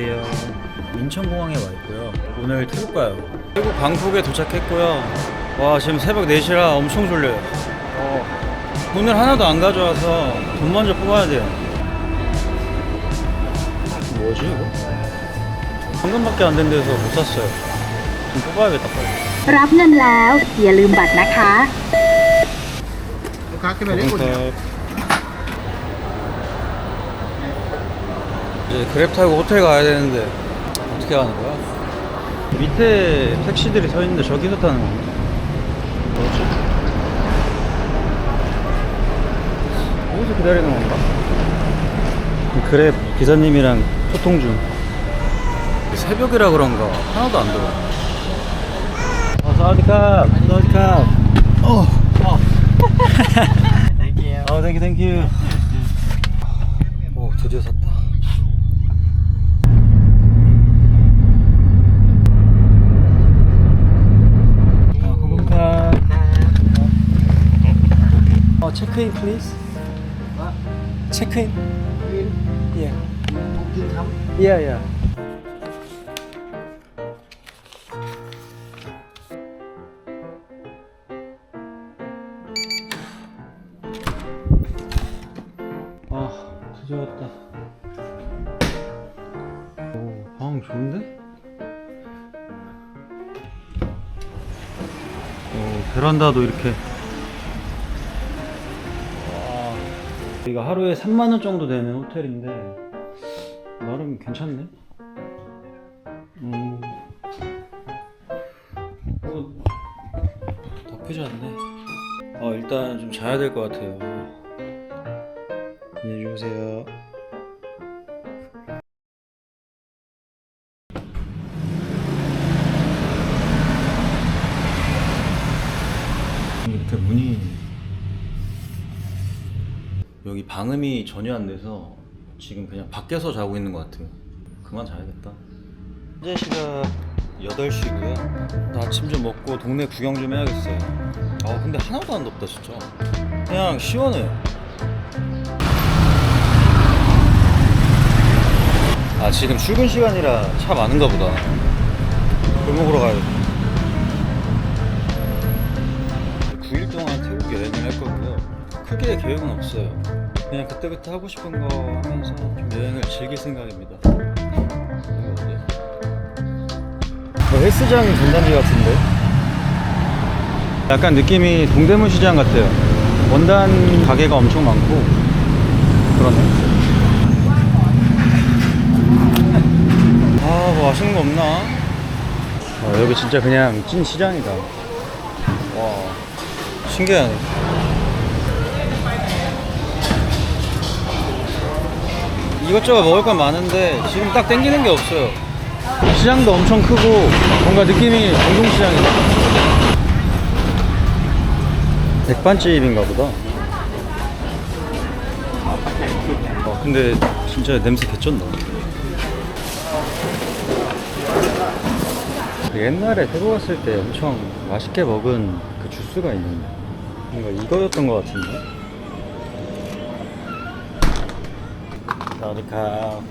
안녕하세요. 인천공항에 와 있고요. 오늘 태국 가요. 태국 방콕에 도착했고요. 와 지금 새벽 4시라 엄청 졸려요. 어, 돈을 하나도 안 가져와서 돈 먼저 뽑아야 돼요. 뭐지 이거? 현금밖에 안 된 데서 못 샀어요. 좀 뽑아야겠다 빨리. รับเงินแล้ว อย่าลืมบัตรนะคะ ลูกค้าขึ้นมาได้อุ่น 그러 이제 그랩 타고 호텔 가야 되는데 어떻게 가는 거야? 밑에 택시들이 서 있는데 저기서 타는 건가? 뭐지? 여기서 기다리는 건가? 그랩 기사님이랑 소통 중 새벽이라 그런가 하나도 안 들어 어, 사와디캅 사와디캅 어, 어. 땡큐 아, 땡큐, 땡큐. 오, 드디어 샀다. 체크인, please. 체크인. 예. 예, 예. 아, 드디어 왔다. 오, 방 좋은데? 오, 베란다도 이렇게. 여기가 하루에 3만원 정도 되는 호텔인데, 나름 괜찮네. 음. 어, 나쁘지 않네. 어, 일단 좀 자야 될 것 같아요. 안녕히 주무세요. 방음이 전혀 안 돼서 지금 그냥 밖에서 자고 있는 것 같아요. 그만 자야겠다. 현재 시각 8시고요. 아침 좀 먹고 동네 구경 좀 해야겠어요. 아 근데 하나도 안 덥다 진짜. 그냥 시원해요. 아 지금 출근 시간이라 차 많은가 보다 골목으로 가야겠다 9일 동안 태국 여행을 할 거고요 크게 계획은 없어요 그냥 그때그때 하고 싶은 거 하면서 좀 여행을 즐길 생각입니다? 뭐 헬스장 전단지 같은데? 약간 느낌이 동대문 시장 같아요 원단 가게가 엄청 많고 그러네 아, 뭐 맛있는 거 없나? 아, 여기 진짜 그냥 찐 시장이다. 와, 신기하네. 이것저것 먹을 건 많은데 지금 딱 땡기는 게 없어요. 시장도 엄청 크고 뭔가 느낌이 공동시장이다. 백반집인가 보다. 아, 근데 진짜 냄새 개쩐다. 옛날에 태국 갔을 때 엄청 맛있게 먹은 그 주스가 있는데 뭔가 이거였던 것 같은데 사와디캅 아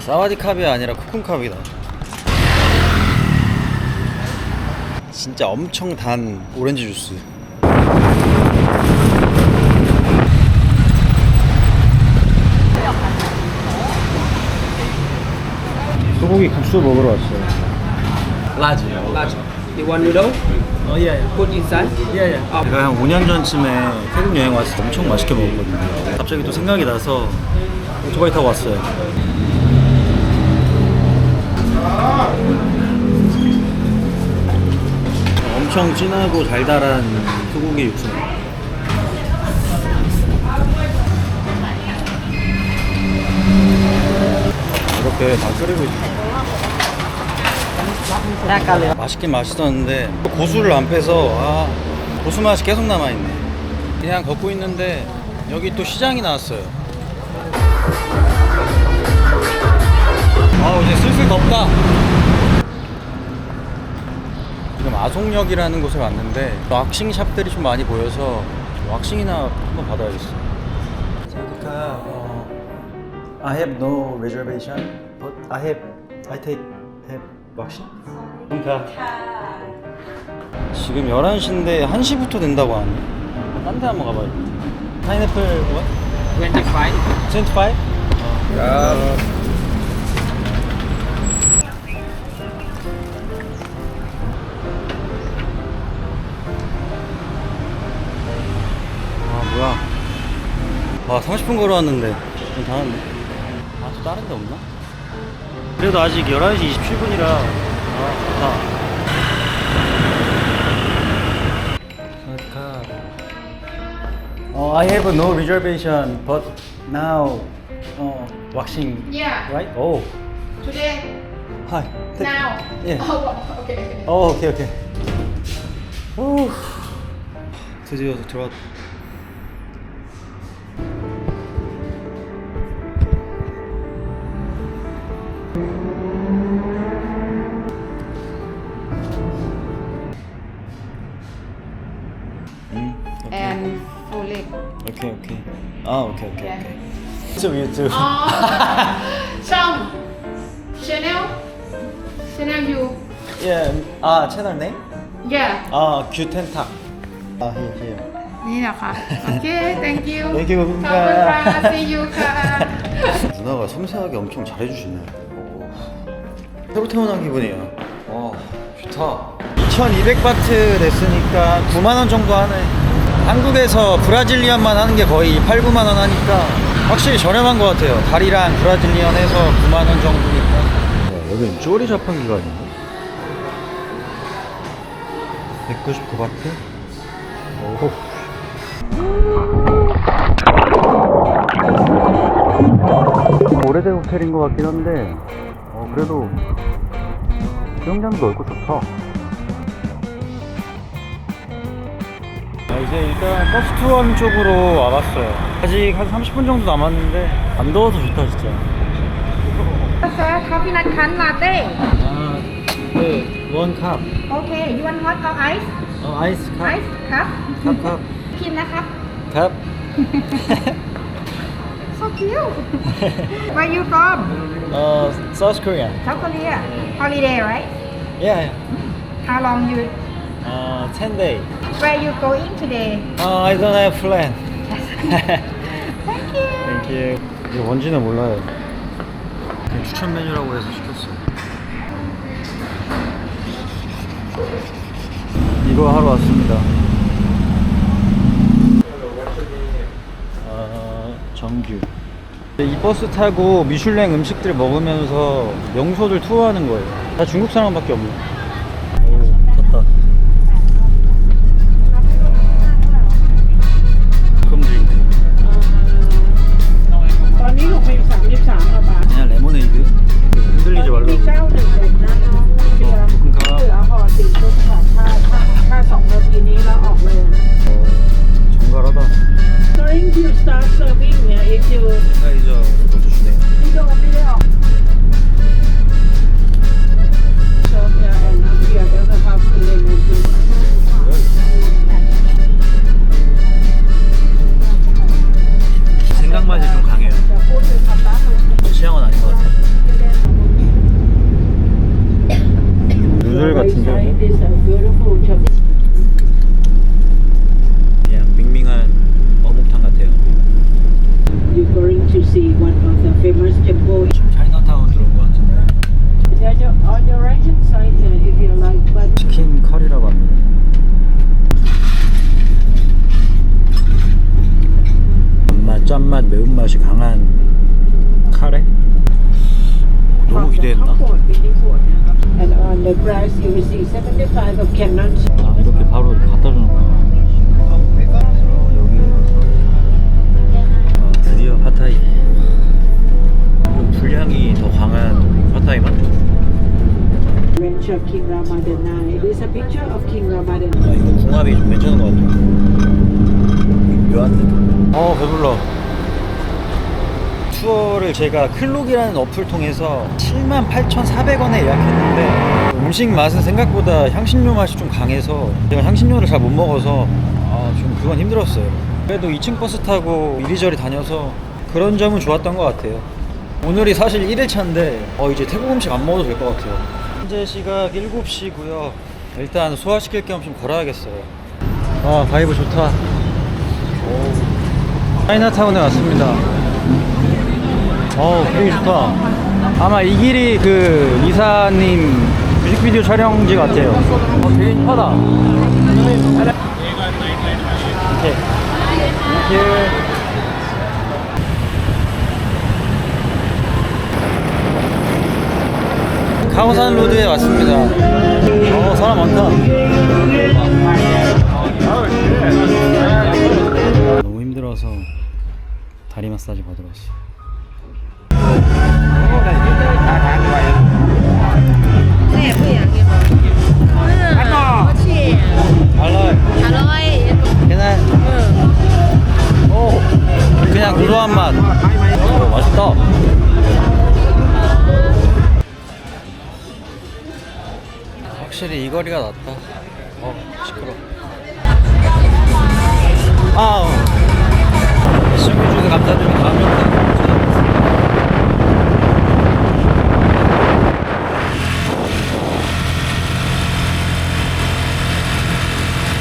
사와디캅이 아니라 코쿤캅이다 진짜 엄청 단 오렌지 주스 소고기 국수 먹으러 왔어요 Large. Large. You want noodle? Oh yeah. yeah. Put inside? Yeah yeah. 제가 한 5년 전쯤에 태국 여행 왔을 때 엄청 맛있게 먹었거든요. 갑자기 또 생각이 나서 오토바이 타고 왔어요. 엄청 진하고 달달한 소고기 육수. 이렇게 다 끓이고 있어요. 맛있긴 맛있었는데 고수를 안 빼서 아, 고수 맛이 계속 남아있네. 그냥 걷고 있는데 여기 또 시장이 나왔어요. 아 이제 슬슬 덥다. 지금 아송역이라는 곳에 왔는데 왁싱 샵들이 좀 많이 보여서 왁싱이나 한번 받아야겠어 사디카 어, I have no reservation, but I have I take have vaccine. 그러니까 지금 11시인데 1시부터 된다고 하네. 딴 데 한번 가봐요. 파인애플 what? 25. 25? 아 뭐야 와 30분 걸어왔는데 좀 다났네 아또 다른 데 없나? 그래도 아직 11시 27분이라 아 좋다 어, I have no reservation but now 어, waxing Yeah. right? Oh Today. hi Now. Yeah. Oh, okay. 어, 오케이 오케이. 오, 드디어 들어왔. 오케이 오케이 Yeah. 오케이. 유튜브 유튜브. Oh, Song. Channel. Channel you. 예, 아 채널 네임? Yeah. 아, 규텐탁. 아, 히 히. นี่นะคะ โอเค thank you Thank you. ขอบคุณค่ะ see you ค่ะ 누나가 섬세하게 엄청 잘해주시네. 오. 새로 태어난 기분이야. 와, 좋다. 2200바트 냈으니까 9만원 정도 하네. 한국에서 브라질리언만 하는 게 거의 8, 9만 원 하니까 확실히 저렴한 것 같아요. 다리랑 브라질리언 해서 9만 원 정도니까. 여기 쪼리 자판기가 있네. 199바트? 오. 오래된 호텔인 것 같긴 한데 어, 그래도 수영장도 넓고 좋다 이제 일단 버스 투어하는 쪽으로 와봤어요 아직 한 30분 정도 남았는데 안 더워서 좋다 진짜 กาแฟคอฟฟี่นัทคันลาเต้ 아네 원컵 โอเคยวนฮอตเอาไอซ์ 어, 아이스 ไอ 컵 ซ์ครับ 컵컵 พิมพ์นะครับ 컵 so cute where you from 어, South Korea South Korea holiday right yeah how long you 어, 10 day where you going today. 어, I don't have plan. Thank you. 땡큐 이거 뭔지는 몰라요. 그냥 추천 메뉴라고 해서 시켰어요. 이거 하러 왔습니다. 아, 정규. 이 버스 타고 미슐랭 음식들 먹으면서 명소들 투어하는 거예요. 다 중국 사람밖에 없네 And the price you will see 75 of Canon. 아 이렇게 바로 갖다 주는구나 여기 아, 드디어 좀 분량이 더 강한 팟타이 맞죠? Ranch of King Ramadan 9. It is a picture of King Ramadan. 아 이거 궁합이 좀 괜찮은 것 같아요 묘한데 어 배불러 투어를 제가 클록이라는 어플 통해서 78,400원에 예약했는데 음식 맛은 생각보다 향신료 맛이 좀 강해서 제가 향신료를 잘 못 먹어서 아, 좀 그건 힘들었어요. 그래도 2층 버스 타고 이리저리 다녀서 그런 점은 좋았던 것 같아요. 오늘이 사실 1일차인데 어 이제 태국 음식 안 먹어도 될 것 같아요. 현재 시각 7시고요. 일단 소화시킬 겸 좀 걸어야겠어요. 아 바이브 좋다. 오. 차이나타운에 왔습니다 어 분위기 좋다 아마 이 길이 그 이사님 뮤직비디오 촬영지 같아요 어 되게 힙하다 오케이 땡큐 카오산 로드에 왔습니다. 어, 사람 많다. 너무 힘들어서 다리 마사지 받으러 왔어요. 그냥 고소한 맛 오, 맛있다 확실히 이 거리가 낫다 어 시끄러 아우 시청해주셔서 감사드립니다 다음에